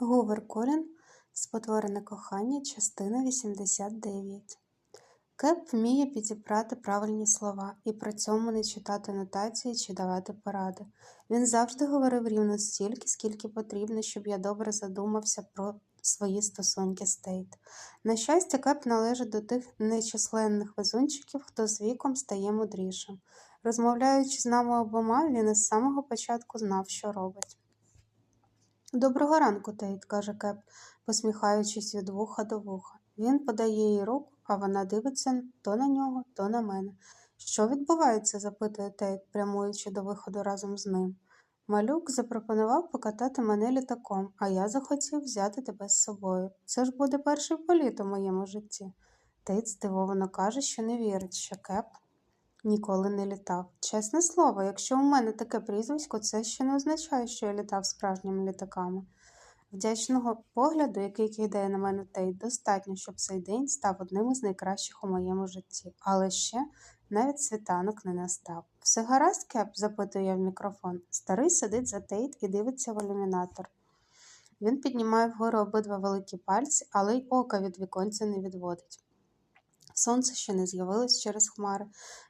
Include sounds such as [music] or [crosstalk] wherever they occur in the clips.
Гувер Колін Спотворене кохання, частина 89. Кеп вміє підібрати правильні слова і при цьому не читати нотації чи давати поради. Він завжди говорив рівно стільки, скільки потрібно, щоб я добре задумався про свої стосунки з Тейт. На щастя, Кеп належить до тих нечисленних везунчиків, хто з віком стає мудрішим. Розмовляючи з нами обома, він із самого початку знав, що робить. Доброго ранку, Тейт, каже Кеп, посміхаючись від вуха до вуха. Він подає їй руку, а вона дивиться то на нього, то на мене. Що відбувається? запитує Тейт, прямуючи до виходу разом з ним. Малюк запропонував покатати мене літаком, а я захотів взяти тебе з собою. Це ж буде перший політ у моєму житті. Тейт здивовано каже, що не вірить, що Кеп ніколи не літав. Чесне слово, якщо у мене таке прізвисько, це ще не означає, що я літав справжніми літаками. Вдячного погляду, який кидає на мене Тейт, достатньо, щоб цей день став одним із найкращих у моєму житті, але ще навіть світанок не настав. Все гаразд, Кеп? запитую я в мікрофон. Старий сидить за Тейт і дивиться в ілюмінатор. Він піднімає вгору обидва великі пальці, але й ока від віконця не відводить. Сонце ще не з'явилось через хмари,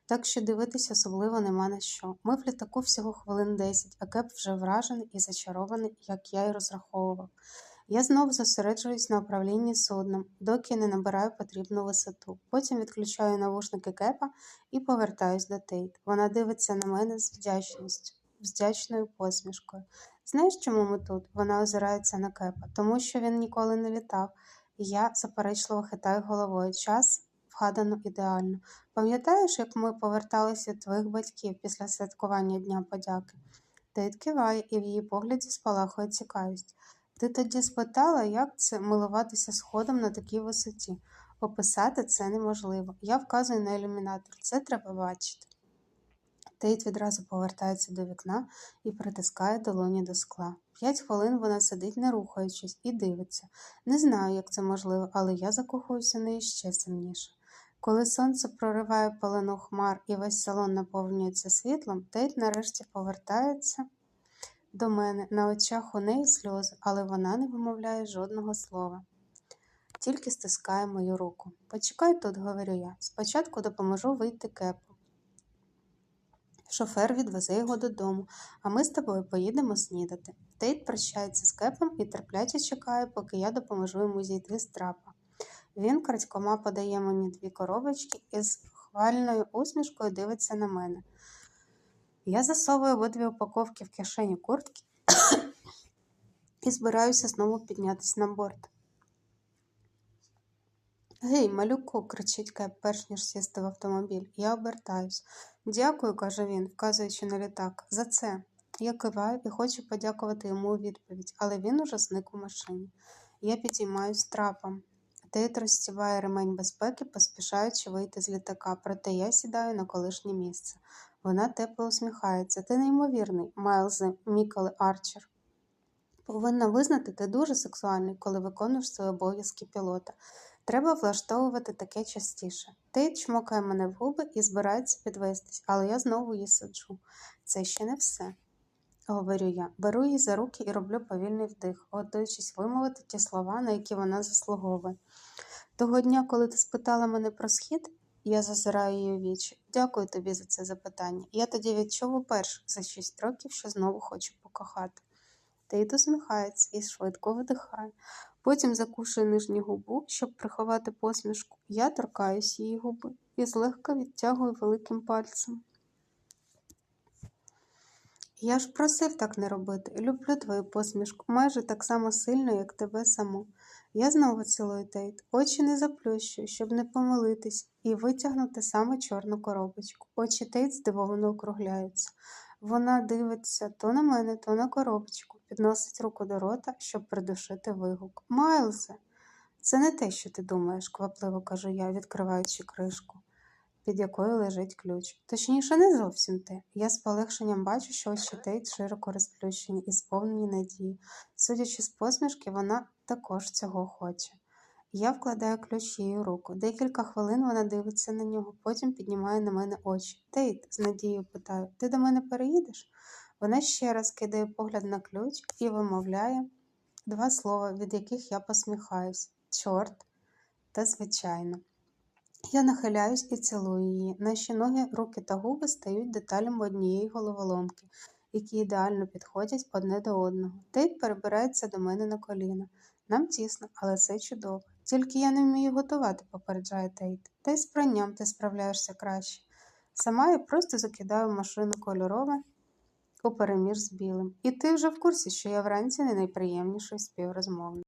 так що дивитись особливо нема на що. Ми в літаку всього хвилин десять, а кеп вже вражений і зачарований, як я й розраховував. Я знов зосереджуюсь на управлінні судном, доки не набираю потрібну висоту. Потім відключаю навушники кепа і повертаюсь до Тейт. Вона дивиться на мене з вдячністю, вдячною посмішкою. Знаєш, чому ми тут? Вона озирається на кепа, тому що він ніколи не літав. Я заперечливо хитаю головою. Час вгадано ідеально. Пам'ятаєш, як ми поверталися твоїх батьків після святкування Дня подяки? Тейт киває, і в її погляді спалахує цікавість. Ти тоді спитала, як це милуватися сходом на такій висоті. Описати це неможливо. Я вказую на ілюмінатор, це треба бачити. Тейт відразу повертається до вікна і притискає долоні до скла. П'ять хвилин вона сидить, не рухаючись, і дивиться. Не знаю, як це можливо, але я закохуюся неї ще сильніше. Коли сонце прориває палену хмар і весь салон наповнюється світлом, Тейт нарешті повертається до мене. На очах у неї сльози, але вона не вимовляє жодного слова. Тільки стискає мою руку. Почекай тут, говорю я. Спочатку допоможу вийти кепу. Шофер відвезе його додому, а ми з тобою поїдемо снідати. Тейт прощається з кепом і терпляче чекає, поки я допоможу йому зійти з трапа. Він крадькома подає мені дві коробочки і з хвальною усмішкою дивиться на мене. Я засовую обидві упаковки в кишені куртки [coughs] і збираюся знову піднятися на борт. Гей, малюку, кричить Кеп, перш ніж сісти в автомобіль. Я обертаюсь. Дякую, каже він, вказуючи на літак. За це. Я киваю і хочу подякувати йому у відповідь, але він уже зник у машині. Я підіймаюсь трапом. Тейт розстібає ремень безпеки, поспішаючи вийти з літака, проте я сідаю на колишнє місце. Вона тепло усміхається. Ти неймовірний, Майлзе Міколе Арчер. Повинна визнати, ти дуже сексуальний, коли виконуєш свої обов'язки пілота. Треба влаштовувати таке частіше. Тейт чмокає мене в губи і збирається підвестись, але я знову її саджу. Це ще не все. Говорю я, беру її за руки і роблю повільний вдих, готуючись вимовити ті слова, на які вона заслуговує. Того дня, коли ти спитала мене про схід, я зазираю її у вічі. Дякую тобі за це запитання. Я тоді відчув уперше за шість років, що знову хочу покохати. Тейт усміхається і швидко видихає. Потім закушує нижню губу, щоб приховати посмішку. Я торкаюсь її губи і злегка відтягую великим пальцем. Я ж просив так не робити. Люблю твою посмішку майже так само сильно, як тебе саму. Я знову цілую Тейт, очі не заплющую, щоб не помилитись, і витягнути саме чорну коробочку. Очі Тейт здивовано округляються. Вона дивиться то на мене, то на коробочку, підносить руку до рота, щоб придушити вигук. Майлзе, це не те, що ти думаєш, квапливо кажу я, відкриваючи кришку під якою лежить ключ. Точніше, не зовсім те. Я з полегшенням бачу, що очі Тейт широко розплющені і сповнені надії. Судячи з посмішки, вона також цього хоче. Я вкладаю ключ її руку. Декілька хвилин вона дивиться на нього, потім піднімає на мене очі. Тейт, з надією питаю, ти до мене переїдеш? Вона ще раз кидає погляд на ключ і вимовляє Два слова, від яких я посміхаюсь чорт та звичайно. Я нахиляюсь і цілую її. Наші ноги, руки та губи стають деталями однієї головоломки, які ідеально підходять одне до одного. Тейт перебирається до мене на коліна. Нам тісно, але це чудово. Тільки я не вмію готувати, попереджає Тейт. Та й з пранням ти справляєшся краще. Сама я просто закидаю машину кольорове у переміж з білим. І ти вже в курсі, що я вранці не найприємніший співрозмовник.